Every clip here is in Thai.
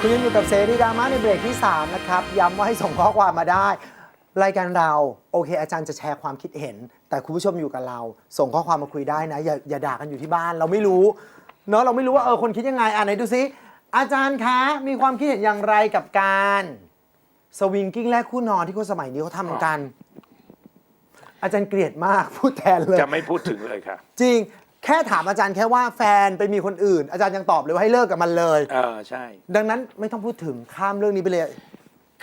คุณยังอยู่กับเซรีดราม่าในเบรกที่ 3 นะครับ ย้ำว่าให้ส่งข้อความมาได้ รายการเราโอเค อาจารย์จะแชร์ความคิดเห็น แต่คุณผู้ชมอยู่กับเรา ส่งข้อความมาคุยได้นะ อย่าอย่าด่ากันอยู่ที่บ้าน เราไม่รู้เนาะเราไม่รู้ว่าเออคนคิดยังไงอ่าไหนดูซิอาจารย์คะมีความคิดเห็นอย่างไรกับการสวิงกิ้งแลกคู่นอนที่คนสมัยนี้เขาทำกัน อาจารย์เกลียดมากพูดแทนเลย จะไม่พูดถึงเลยค่ะ จริง แค่ถามอาจารย์แค่ว่าแฟนไปมีคนอื่น อาจารย์ยังตอบเลยว่าให้เลิกกับมันเลย เออใช่ ดังนั้นไม่ต้องพูดถึงข้ามเรื่องนี้ไปเลย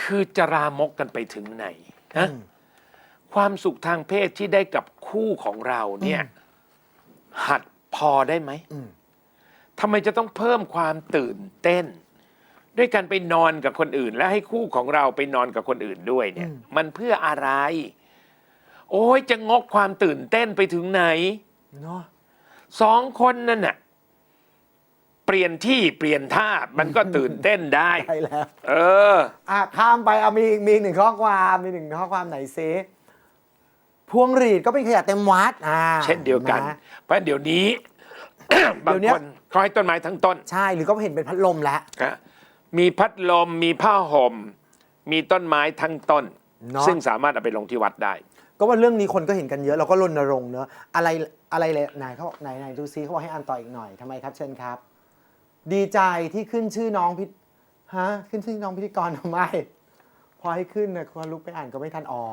คือจะรามกกันไปถึงไหนฮะความสุขทางเพศที่ได้กับคู่ของเราเนี่ย หัดพอได้ไหมอืม ทำไมจะต้องเพิ่มความตื่นเต้น ด้วยการไปนอนกับคนอื่น และให้คู่ของเราไปนอนกับคนอื่นด้วยเนี่ย มันเพื่ออะไร โอ้ยจะงกความตื่นเต้นไปถึงไหน เนาะ สองคนนั่นน่ะเปลี่ยนที่เปลี่ยนท่ามันก็ตื่นเต้นได้ใช่แล้ว เออ อะข้ามไปเอามีอีกมีอีกหนึ่งข้อความมีหนึ่งข้อความไหนเซพวงหรีดก็เป็นขยะเต็มวัดอ่าเช่นเดียวกันะ เพราะเดี๋ยวนี้ บางเดี๋ยวเนี้คยนเขาให้ต้นไม้ทั้งต้นใช่หรือก็เห็นเป็นพัดลมแล้วนะมีพัดลมมีผ้าห่มมีต้นไม้ทั้งต้น เนาะซึ่งสามารถเอาไปลงที่วัดได้ ก็ว่าเรื่องนี้คนก็เห็นกันเยอะเราก็รณรงค์เนอะอะไรอะไรเลยไหนเขาบอกไหนไหนดูซิเขาบอกให้อ่านต่ออีกหน่อยทำไมครับ เชิญครับ ดีใจที่ขึ้นชื่อน้องพิฮะขึ้นชื่อน้องพิธีกรทำไมพอให้ขึ้นนะพอลุกไปอ่านก็ไม่ทันอ๋อ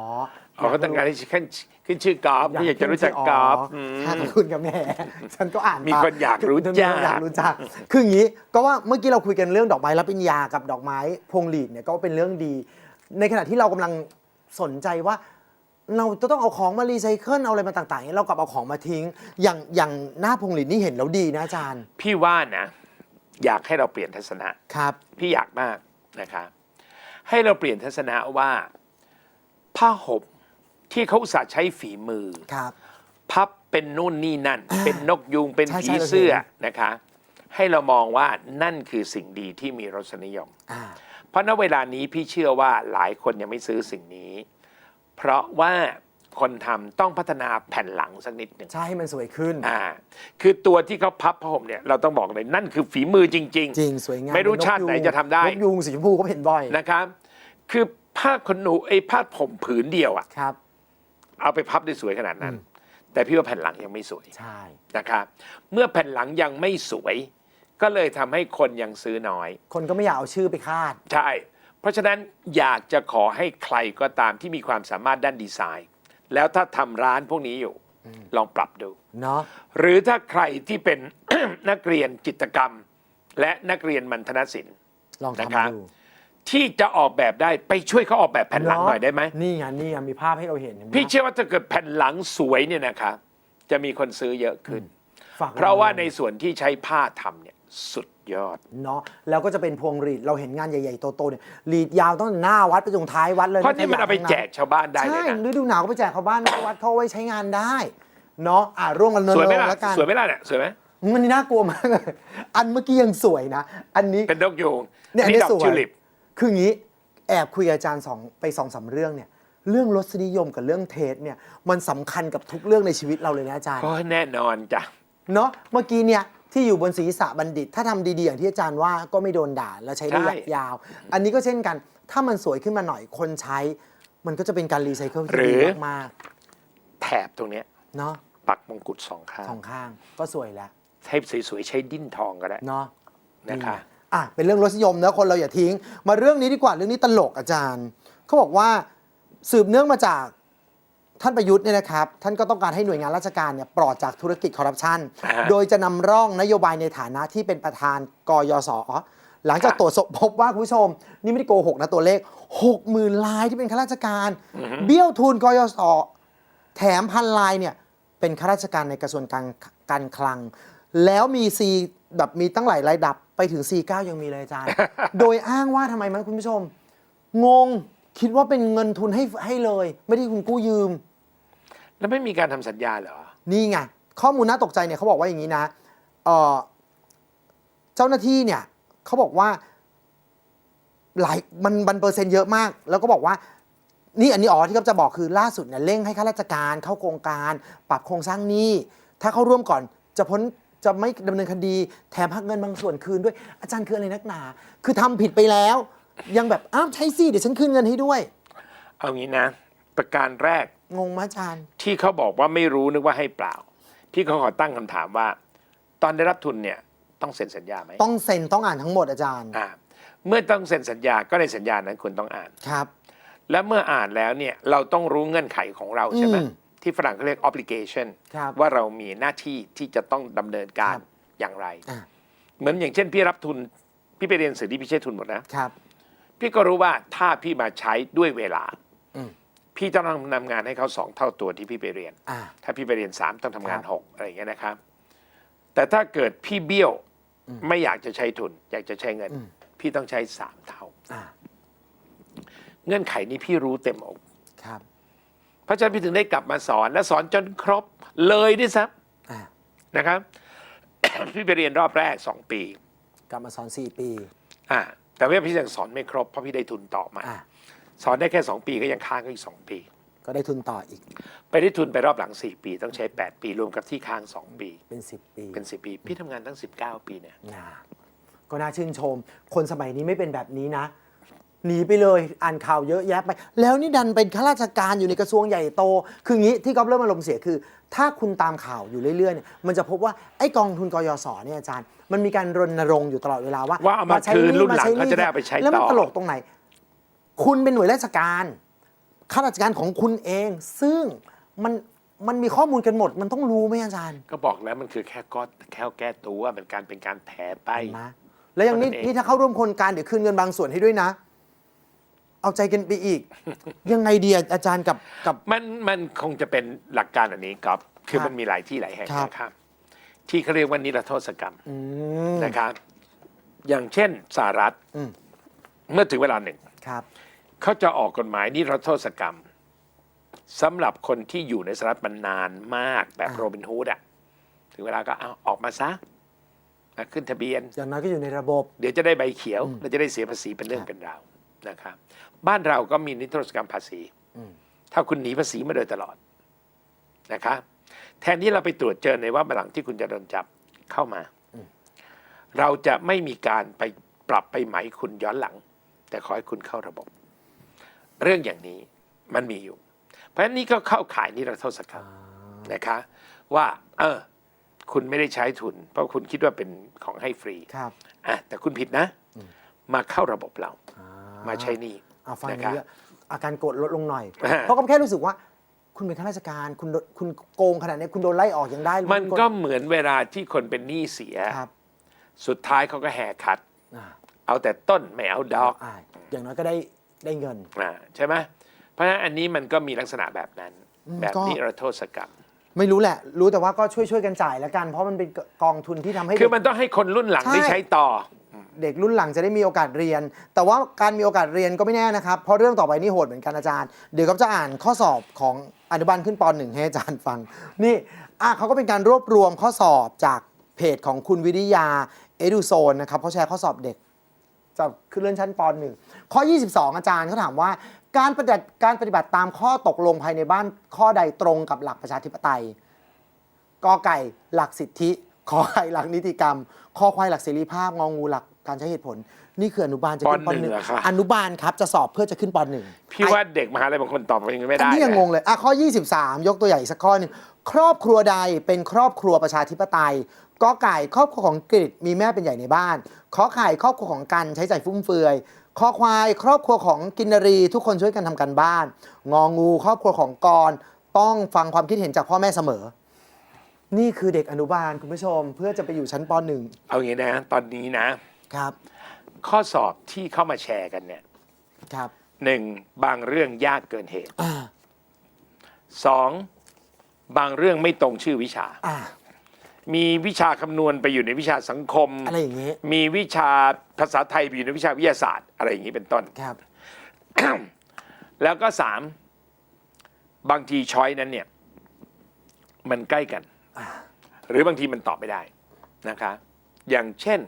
เขาก็ต้องการให้ขึ้นขึ้นชื่อกอล์ฟที่อยากจะรู้จักกอล์ฟอืมค่ะขอบคุณกับแม่ฉันก็อ่านมีคนอยากรู้จักมีคนอยากรู้จัก คืออย่างนี้ก็ว่าเมื่อกี้เราคุยกันเรื่องดอกไม้รับปริญญากับดอกไม้พวงหลีดเนี่ยก็เป็นเรื่องดี ในขณะที่เรากำลังสนใจว่า เราจะต้องเอาของมารีไซเคิลเอาอะไรมาต่างๆเนี่ยเรากลับเอาของมาทิ้ง อย่างอย่างหน้าพวงหลีดนี่เห็นแล้วดีนะอาจารย์พี่ว่านะ อยากให้เราเปลี่ยนทัศนะครับ พี่อยากมากนะครับให้เราเปลี่ยนทัศนะว่าผ้าห่มที่เขาอุตส่าห์ใช้ฝีมือ ครับ พับเป็นนู่นนี่นั่น เป็นนกยุงเป็นใช่ผีใช่เราเห็น เสื้อนะคะ ให้เรามองว่านั่นคือสิ่งดีที่มีรสนิยม อ่า เพราะณเวลานี้พี่เชื่อว่าหลายคนยังไม่ซื้อสิ่งนี้ เพราะว่าคนทำต้องพัฒนาแผ่นหลังสักนิดหนึ่งใช่ให้มันสวยขึ้นอ่าคือตัวที่เขาพับผ้าห่มเนี่ยเราต้องบอกเลยนั่นคือฝีมือจริงจริงสวยงามไม่รู้เป็นนกชาติไหนยุงจะทำได้นกยุงสีชมพูก็เห็นบ่อยๆนะครับ คือผ้าขนหนูไอ้ผ้าห่มผืนเดียวอะครับ เอาไปพับได้สวยขนาดนั้น แต่พี่ว่าแผ่นหลังยังไม่สวยใช่นะครับเมื่อแผ่นหลังยังไม่สวย ก็เลยทำให้คนยังซื้อน้อย คนก็ไม่อยากเอาชื่อไปคาด ใช่ เพราะฉะนั้นอยากจะขอให้ใครก็ตามที่มีความสามารถด้านดีไซน์ แล้วถ้าทำร้านพวกนี้อยู่ลองปรับดู เนาะหรือถ้าใครที่เป็น นักเรียนจิตรกรรม และนักเรียนมัณฑนศิลป์ลองนะครับทำดูที่จะออกแบบได้ไปช่วยเขาออกแบบแผ่นหลังหน่อยได้ไหม นี่ไงนี่ไงมีภาพให้เราเห็นเห็นไหมพี่เชื่อว่าถ้าเกิดแผ่นหลังสวยเนี่ยนะครับจะมีคนซื้อเยอะขึ้นฝากเพราะว่าในส่วนที่ใช้ผ้าทำเนี่ยสุด ยอด เนาะแล้วก็จะเป็นพวงหรีดเราเห็นงานใหญ่ ๆ โต ๆ เนี่ยหรีดยาวต้องหน้าวัดไปตรงท้ายวัดเลยเพราะนี่มันเอาไปแจกชาวบ้านได้เลใช่ยนะฤดูหนาวก็ไปแจกชาวบ้านหน้าวัดเขาเอาไว้ใช้งานได้เนาะอะร่วมกันเนินสวยไหมล่ะแล้วกันสวยไหมล่ะเนี่ยสวยไหมมันนี่น่ากลัวมากเลยอันเมื่อกี้ยังสวยนะ อันนี้ เป็นนกยูงเนี่ยอันนี่นี้ดอกสวย ทิวลิป คืออย่างนี้แอบคุยกับอาจารย์สองไปสองสามเรื่องเนี่ย เรื่องรสนิยมกับเรื่องเทสเนี่ยมันสำคัญกับทุกเรื่องในชีวิตเราเลยนะอาจารย์ ก็แน่นอนจ้ะ เนาะเมื่อกี้เนี่ย ที่อยู่บนศีรษะบัณฑิต ถ้าทำดีๆอย่างที่อาจารย์ว่าก็ไม่โดนด่าและใช้ได้ยาวๆอันนี้ก็เช่นกัน ถ้ามันสวยขึ้นมาหน่อยคนใช้ มันก็จะเป็นการรีไซเคิลที่ดีมากแถบตรงเนี้ยๆเนาะปักมงกุฎสองข้างสองข้างก็สวยแล้วใช้สวยๆใช้ดิ้นทองก็ได้เนาะ นะคะ อะ เป็นเรื่องรสนิยมนะคนเราอย่าทิ้ง มาเรื่องนี้ดีกว่าเรื่องนี้ตลกอาจารย์ เขาบอกว่าสืบเนื่องมาจาก ท่านประยุทธ์เนี่ยนะครับ ท่านก็ต้องการให้หน่วยงานราชการเนี่ยปลอดจากธุรกิจคอร์รัปชัน อ่าฮะโดยจะนำร่องนโยบายในฐานะที่เป็นประธานกยศหลังจากค่ะตรวจสอบพบว่าคุณผู้ชม นี่ไม่ได้โกหกนะตัวเลข 6 0,000ลายที่เป็นข้าราชการเบี้ยวทุนกยศแถมพันลายเนี่ยเป็นข้าราชการในกระทรวงการการคลัง แล้วมีซีแบบมีตั้งหลายระดับไปถึง C9 ยังมีเลยอาจารย์ โดยอ้างว่าทำไมมั้ยคุณผู้ชม งงคิดว่าเป็นเงินทุนให้ให้เลย ไม่ได้คุณกู้ยืม แล้วไม่มีการทำสัญญาเหรอ นี่ไง ข้อมูลน่าตกใจเนี่ยเขาบอกว่าอย่างนี้นะเอ่อเจ้าหน้าที่เนี่ยเขาบอกว่าหลายมันมันเปอร์เซ็นต์เยอะมาก แล้วก็บอกว่า นี่อันนี้อ๋อที่เขาจะบอกคือล่าสุดเนี่ยเร่งให้ข้าราชการเข้าโครงการ ปรับโครงสร้างหนี้ ถ้าเข้าร่วมก่อนจะพ้นจะไม่ดำเนินคดีแถมหักเงินบางส่วนคืนด้วย อาจารย์คืออะไรนักหนา คือทำผิดไปแล้ว ยังแบบอ้าวใช่สิเดี๋ยวฉันคืนเงินให้ด้วย เอางี้นะ ประการแรก งงไหมอาจารย์ ที่เขาบอกว่าไม่รู้นึกว่าให้เปล่าพี่เขาขอตั้งคำถามว่า ตอนได้รับทุนเนี่ยต้องเซ็นสัญญาไหมต้องเซ็นต้องอ่านทั้งหมดอาจารย์ อ่าเมื่อต้องเซ็นสัญญาก็ในสัญญานั้นคุณต้องอ่าน ครับ และเมื่ออ่านแล้วเนี่ยเราต้องรู้เงื่อนไขของเราใช่ไหมอืมที่ฝรั่งเขาเรียก obligation ครับว่าเรามีหน้าที่ที่จะต้องดำเนินการครับอย่างไร อ่าเหมือนอย่างเช่น พี่รับทุน พี่ไปเรียนสื่อที่พี่ใช้ทุนหมดนะ ครับ พี่ก็รู้ว่าถ้าพี่มาใช้ด้วยเวลาอืม พี่ต้องนำงานให้เขาสองเท่าตัวที่พี่ไปเรียน อ่า ถ้าพี่ไปเรียนสามต้องทำงานครับหกอะไรอย่างเงี้ยนะครับ แต่ถ้าเกิดพี่เบี้ยวอืมไม่อยากจะใช้ทุน อยากจะใช้เงิน อืม พี่ต้องใช้สามเท่า อ่าเงื่อนไขนี้พี่รู้เต็มอก ครับเพราะฉะนั้นพี่ถึงได้กลับมาสอนและสอนจนครบเลยด้วยซ้อ่าำนะครับ พี่ไปเรียนรอบแรกสองปีกลับมาสอน4ปี อ่าแต่ว่าพี่ยังสอนไม่ครบเพราะพี่ได้ทุนต่อมา อ่า สอนได้แค่สองปีก็ยังค้างอีกสองปี ก็ได้ทุนต่ออีกไปได้ทุนไปรอบหลังสี่ปี ต้องใช้แปดปีรวมกับที่ค้างสองปี เป็น 10 ปีเป็นสิบปี พี่ทำงานตั้งสิบเก้าปีเนี่ยนะก็น่าชื่นชม คนสมัยนี้ไม่เป็นแบบนี้นะ หนีไปเลยอ่านข่าวเยอะแยะไป แล้วนี่ดันเป็นข้าราชการอยู่ในกระทรวงใหญ่โต คืองี้ที่ก๊อฟเริ่มอารมณ์เสียคือ ถ้าคุณตามข่าวอยู่เรื่อยๆเนี่ยมันจะพบว่าไอ้กองทุนกยศเนี่ยอาจารย์ มันมีการรณรงค์อยู่ตลอดเวลาว่าว่าเอามาใช้คืนรุ่นหลังใช้เขาจะได้เอาไปใช้แล้วมันต่อ ตลกตรงไหน คุณเป็นหน่วยราชการข้าราชการของคุณเอง ซึ่งมันมันมีข้อมูลกันหมด มันต้องรู้ไหมอาจารย์ก็บอกแล้วมันคือแค่ก็แค่แก้ตัวเป็นการเป็นการแถไป นะแล้วอย่างนี้เท่านั้นเอง นี่ถ้าเข้าร่วมโครงการเดี๋ยวคืนเงินบางส่วนให้ด้วยนะ เอาใจกันไปอีก ยังไงดีอะอาจารย์กับกับ มันมันคงจะเป็นหลักการอันนี้ครับคือครับมันมีหลายที่หลายแห่งครับ นะครับ ที่เขาเรียกว่านิรโทษกรรมอืม นะครับ อย่างเช่นสหรัฐอืม เมื่อถึงเวลาหนึ่ง ครับเขาจะออกกฎหมายนิรโทษกรรมสำหรับคนที่อยู่ในสหรัฐมันนานมากแบบอ่าโรบินฮูดอะถึงเวลาก็เอาออกมาซะอะขึ้นทะเบียน อย่างน้อยก็อยู่ในระบบ เดี๋ยวจะได้ใบเขียวและจะได้เสียภาษีเป็นเรื่องครับเป็นราวนะครับ บ้านเราก็มีนิรโทษกรรมภาษีอืมถ้าคุณหนีภาษีมาโดยตลอดนะครับแทนที่เราไปตรวจเจอในว่าหลังที่คุณจะโดนจับเข้ามา เราจะไม่มีการไปปรับไปไหมคุณย้อนหลัง แต่ขอให้คุณเข้าระบบ เรื่องอย่างนี้มันมีอยู่ เพราะฉะนั้นนี่ก็เข้าข่ายนิรโทษกรรมนะคะ ว่า เออ คุณไม่ได้ใช้ทุน เพราะคุณคิดว่าเป็นของให้ฟรีครับอะแต่คุณผิดนะ มาเข้าระบบเราอ่มาใช้หนี่เอาฟังอนะย่างครับนี้แล้วอาการโกรธลดลงหน่อยอ่าเพราะก็แค่รู้สึกว่า คุณเป็นข้าราชการ คุณโดนคุณโกงขนาดนี้คุณโดนไล่ออกยังได้ มันก็เหมือนเวลาที่คนเป็นหนี้เสียครับสุดท้ายเขาก็แหกขัดอ่า เอาแต่ต้นไม่เอาดอกอ่าอย่างน้อยก็ได้ได้เงิน อ่าใช่ไหมเพราะฉะนั้นอันนี้มันก็มีลักษณะแบบนั้น อืมแบบก็ นิรโทษกรรม ไม่รู้แหละ รู้แต่ว่าก็ช่วยช่วยๆกันจ่ายแล้วกัน เพราะมันเป็นกองทุนที่ทำให้คือเด็กมันต้องให้คนรุ่นหลังใช่ได้ใช้ต่อ เด็กรุ่นหลังจะได้มีโอกาสเรียน แต่ว่าการมีโอกาสเรียนก็ไม่แน่นะครับ เพราะเรื่องต่อไปนี่โหดเหมือนกันอาจารย์ เดี๋ยวก็จะอ่านข้อสอบของอนุบาลขึ้นปหนึ่งให้อาจารย์ฟัง นี่อะเขาก็เป็นการรวบรวมข้อสอบจากเพจของคุณวิริยาเอดูโซนนะครับเขาแชร์ข้อสอบเด็ก จะขึ้นเลื่อนชั้นปหนึ่งข้อ 22 อาจารย์เขาถามว่า การปฏิบัติการปฏิบัติตามข้อตกลงภายในบ้านข้อใดตรงกับหลักประชาธิปไตยกอไก่หลักสิทธิขอไข่หลักนิติกรรมคอควายหลักเสรีภาพงองูหลักการใช้เหตุผล นี่คืออนุบาลจะขึ้นปปหนึ่งหนึ่งเหรอคะ อนุบาลครับจะสอบเพื่อจะขึ้นปหนึ่ง พี่ว่าเด็กมหาลัยบางคนตอบยังไม่อันได้นี้ยังเลยงงเลยอะข้อ 23 ยกตัวอย่างอีกสักข้อหนึ่งครอบครัวใดเป็นครอบครัวประชาธิปไตย กอไก่ครอบครัวของกฤษมีแม่เป็นใหญ่ในบ้านขอไข่ครอบครัวของกันใช้จ่ายฟุ่มเฟือยคอควายครอบครัวของกินนรี ทุกคนช่วยกันทำกันบ้าน งองู ครอบครัวของกรต้องฟังความคิดเห็นจากพ่อแม่เสมอ นี่คือเด็กอนุบาลคุณผู้ชม เพื่อจะไปอยู่ชั้นปหนึ่งเอาอย่างนี้นะ ตอนนี้นะครับ ข้อสอบที่เข้ามาแชร์กันเนี่ยครับหนึ่งบางเรื่องยากเกินเหตุอ่าสองบางเรื่องไม่ตรงชื่อวิชาอ่า มีวิชาคำนวณไปอยู่ในวิชาสังคม อะไรอย่างนี้ มีวิชาภาษาไทยไปอยู่ในวิชาวิทยาศาสตร์ อะไรอย่างนี้เป็นต้น ครับ แล้วก็สามบางทีช้อยนั้นเนี่ย มันใกล้กันอ่าหรือบางทีมันตอบไม่ได้นะคะ อย่างเช่น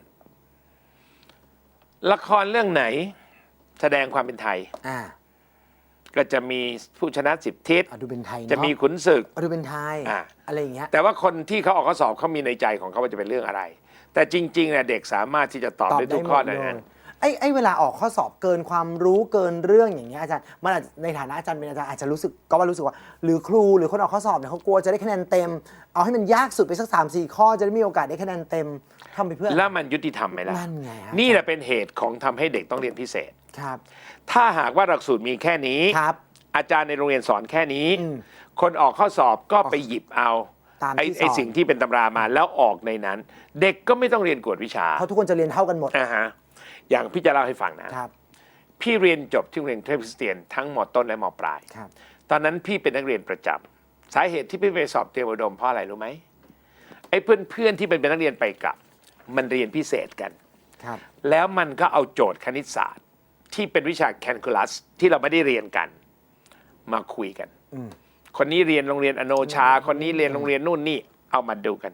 ละครเรื่องไหน แสดงความเป็นไทย อ่า ก็จะมีผู้ชนะสิบทิศอะดูเป็นไทยเนจะมีขุนศึก อะดูเป็นไทยอะ อะไรอย่างเงี้ย แต่ว่าคนที่เขาออกข้อสอบเขามีในใจของเขาว่าจะเป็นเรื่องอะไร แต่จริงๆเนี่ยเด็กสามารถที่จะตอบได้ทุกข้อในนั้น ไอ้ไอ้เวลาออกข้อสอบเกินความรู้เกินเรื่องอย่างเงี้ยอาจารย์มันอาจในฐานะอาจารย์เป็นอาจารย์อาจจะรู้สึกก็ว่ารู้สึกว่า หรือครูหรือคนออกข้อสอบเนี่ยเขากลัวจะได้คะแนนเต็ม เอาให้มันยากสุดไปสักสามสี่ข้อจะได้มีโอกาสได้คะแนนเต็มทำไปเพื่ออะไรแล้วมันยุติธรรมไหมล่ะนั่นไงฮะ นี่แหละเป็นเหตุของทำให้เด็กต้องเรียนพิเศษ ครับ ถ้าหากว่าหลักสูตรมีแค่นี้ ครับ อาจารย์ในโรงเรียนสอนแค่นี้ อืมคนออกข้อสอบก็ไปหยิบเอาตามไอ้ที่สอน ไอ้สิ่งที่เป็นตำรามาแล้วออกในนั้น เด็กก็ไม่ต้องเรียนกวดวิชาเพราะทุกคนจะเรียนเท่ากันหมด อ่าฮะอย่างพี่จะเล่าให้ฟังนะ ครับ พี่เรียนจบที่โรงเรียนเทพคริสเตียนทั้งมต้นและมปลาย ครับ ตอนนั้นพี่เป็นนักเรียนประจำสาเหตุที่พี่ไปสอบเตรียมอุดมเพราะอะไรรู้ไหมไอ้เพื่อนเพื่อนๆที่เป็นนักเรียนไปกลับ มันเรียนพิเศษกัน ครับ แล้วมันก็เอาโจทย์คณิตศาสตร์ ที่เป็นวิชาแคลคูลัสที่เราไม่ได้เรียนกัน มาคุยกันอืมคนนี้เรียนโรงเรียนอโนชา คนนี้เรียนโรงเรียนนู่นนี่ เอามาดูกัน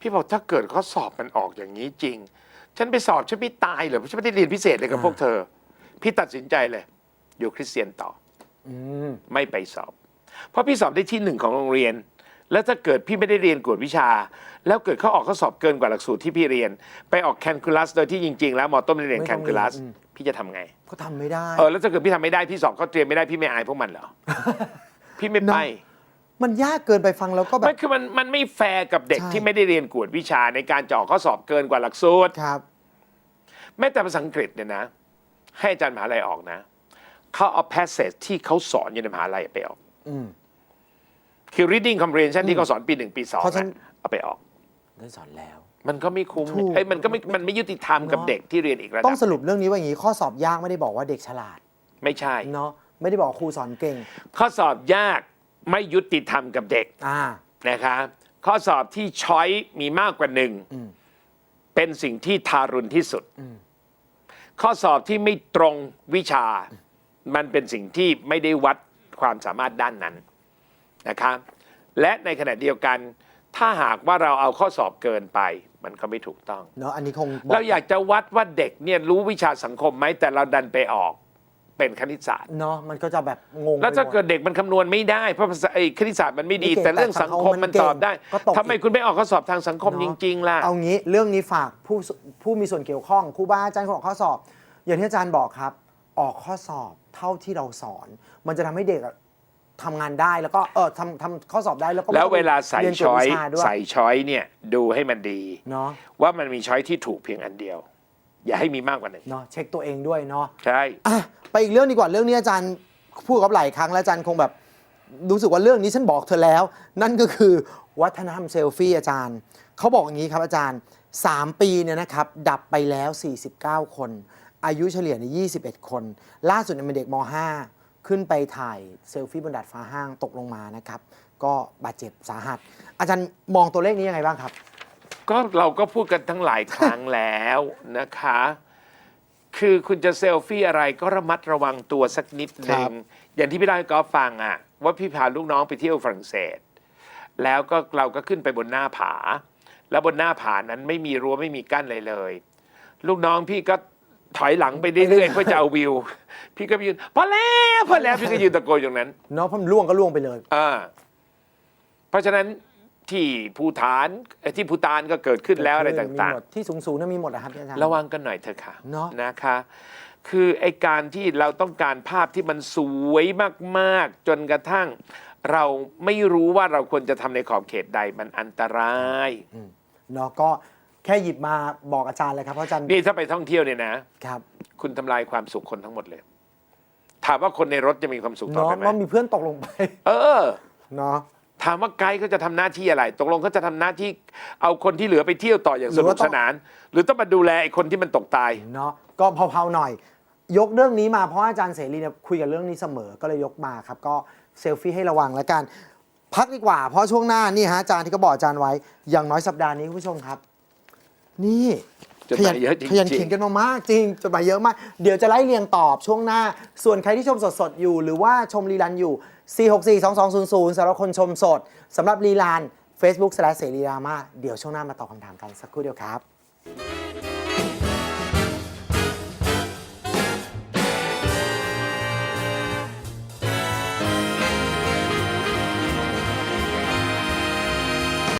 พี่บอกถ้าเกิดข้อสอบมันออกอย่างนี้จริง ฉันไปสอบฉันไม่ตายเหรอเพราะฉันไม่ได้เรียนพิเศษเลยกับพวกเธอ พี่ตัดสินใจเลย อยู่คริสเตียนต่ออืมไม่ไปสอบ เพราะพี่สอบได้ที่หนึ่งของโรงเรียน แล้วถ้าเกิดพี่ไม่ได้เรียนกวดวิชา แล้วเกิดเขาออกข้อสอบเกินกว่าหลักสูตรที่พี่เรียน ไปออกแคลคูลัส โดยที่จริง ๆ แล้วมอต้นไม่ได้เรียนไม่แคต้องลคูลัสเรียนอืม พี่จะทำไง ก็ทำไม่ได้ เออแล้วถ้าเกิดพี่ทำไม่ได้พี่สอบเขาเตรียมไม่ได้พี่ไม่อายพวกมันเหรอ พี่ไม่ไปเนอะมันยากเกินไปฟังแล้วก็แบไม่บ คือมันมันไม่แฟร์กับเด็กใช่ ที่ไม่ได้เรียนกวดวิชาในการจะออกข้อสอบเกินกว่าหลักสูตร ครับ แม้แต่ภาษาอังกฤษเนี่ยนะ ให้อาจารย์มหาลัยออกนะเขาเอา passage ที่เขาสอนอยู่ในมหาลัยไปออกอืมคือ reading comprehension ที่เขาสอนปีหนึ่งปีสองเพราะฉะนั้นอะเอาไปออก ได้สอนแล้วมันก็ไม่คุ้มถูกไอ้ยมันก็ไม่มันไม่ยุติธรรมกับเนอะเด็กที่เรียนอีกระต้ดัองบสรุปเรื่องนี้ว่าอย่างนี้ข้อสอบยากไม่ได้บอกว่าเด็กฉลาดไม่ใช่ เนาะไม่ได้บอกครูสอนเก่ง ข้อสอบยากไม่ยุติธรรมกับเด็กอ่า นะคะข้อสอบที่ช้อยมีมากกว่าหนึ่งอืม เป็นสิ่งที่ทารุณที่สุดอืมข้อสอบที่ไม่ตรงวิชา มันเป็นสิ่งที่ไม่ได้วัดความสามารถด้านนั้นนะคะและในขณะเดียวกัน ถ้าหากว่าเราเอาข้อสอบเกินไป มันก็ไม่ถูกต้อง เนาะอันนี้คงบเราอยากจะวัดว่าเด็กเนี่ยรู้วิชาสังคมไหมแต่เราดันไปออกเป็นคณิตศาสตร์ เนาะมันก็จะแบบงงแล้วถ้าไปหม เกิดเด็กมันคำนวณไม่ได้เพราะภาษาไอ้คณิตศาสตร์มันไม่ดี ไม่เก่งแต่เรื่องสังคมแต่สังคมมันตอบได้มันเก่งก็ตกทำไมคุณไม่ออกข้อสอบทางสังคมเนจอะริง ๆ ล่ะ เอางี้เรื่องนี้ฝากผู้สผู้มีส่วนเกี่ยวข้องครูบาอาจารย์ของข้อสอบ อย่างที่อาจารย์บอกครับ ออกข้อสอบเท่าที่เราสอน มันจะทำให้เด็กอะ ทำงานได้แล้วก็เออทำทำข้อสอบได้แล้วก็ไม่แล้วต้องเวลาใส่เรียนกวดช้อยวิชาด้วยใส่ช้อยเนี่ยดูให้มันดี เนาะว่ามันมีช้อยที่ถูกเพียงอันเดียว อย่าให้มีมากกว่าหนึ่งเนาะเช็คตัวเองด้วยเนาะ ใช่ อะไปอีกเรื่องดีกว่าเรื่องนี้อาจารย์พูดกับหลายครั้งแล้วอาจารย์คงแบบรู้สึกว่าเรื่องนี้ฉันบอกเธอแล้ว นั่นก็คือวัฒนธรรมเซลฟี่อาจารย์เขาบอกอย่างนี้ครับอาจารย์ 3 ปีเนี่ยนะครับดับไปแล้ว 49 คน อายุเฉลี่ยใน 21 คน ล่าสุดเนี่ยเป็นเด็กม .5 ขึ้นไปถ่ายเซลฟี่บนดาดฟ้าห้างตกลงมานะครับ ก็บาดเจ็บสาหัส อาจารย์มองตัวเลขนี้ยังไงบ้างครับ ก็เราก็พูดกันทั้งหลายครั้งแล้วนะคะ คือคุณจะเซลฟี่อะไรก็ระมัดระวังตัวสักนิดหนึ่ครังบอย่างที่พี่เล่าให้กอล์ฟฟังอะว่าพี่พาลูกน้องไปเที่ยวฝรั่งเศส แล้วก็เราก็ขึ้นไปบนหน้าผา แล้วบนหน้าผานั้นไม่มีรั้วไม่มีกั้นเลยเลย ลูกน้องพี่ก็ ถอยหลังไปเรื่อยๆเพื่อจะเอาวิว พี่ก็ไปยืนพอแล้วพอแล้วพี่ก็ยืนตะโกนอยู่ตรงนั้น เนาะเพราะมันล่วงก็ล่วงไปเลย อ่าเพราะฉะนั้นที่ภูฐานเอ่อที่ภูตานก็เกิดขึ้นแล้วอะไรต่างมีหมดที่สูงๆนั่นมีหมดนะครับอาจารย์ๆระวังกันหน่อยเถอะค่ะเนอะนะคะ คือไอการที่เราต้องการภาพที่มันสวยมากๆ จนกระทั่ง เราไม่รู้ว่าเราควรจะทำในขอบเขตใดมันอันตราย เนาะก็ แค่หยิบมาบอกอาจารย์เลยครับเพราะอาจารย์นี่ถ้าไปท่องเที่ยวเนี่ยนะ ครับคุณทำลายความสุขคนทั้งหมดเลย ถามว่าคนในรถจะมีความสุขต่อเนาะไปไหมว่ามีเพื่อนตกลงไปเออ เนาะ ถามว่าไกด์เขาจะทำหน้าที่อะไร ตกลงเขาจะทำหน้าที่เอาคนที่เหลือไปเที่ยวต่ออย่างสนุกสนาน หรือต้องมาดูแลไอ้คนที่มันตกตาย เนาะก็เผาๆหน่อย ยกเรื่องนี้มาเพราะว่าอาจารย์เสรีเนี่ยคุยกับเรื่องนี้เสมอก็เลยยกมาครับ ก็เซลฟี่ให้ระวังแล้วกัน พักดีกว่าเพราะช่วงหน้านี่ฮะอาจารย์ที่เขาบอกอาจารย์ไว้ อย่างน้อยสัปดาห์นี้คุณผู้ชมครับ นี่จดหมายเยอะจริงๆ ขยันเขียนกันมามากจริงจดหมายเยอะมาก เดี๋ยวจะไล่เรียงตอบช่วงหน้า ส่วนใครที่ชมสดๆ อยู่ หรือว่าชมรีลันอยู่ 4642200สำหรับคนชมสดสำหรับรีลัน Facebook สแลเสรีรามาเดี๋ยวช่วงหน้ามาตอบคำถามกันสักครู่เดียวครับ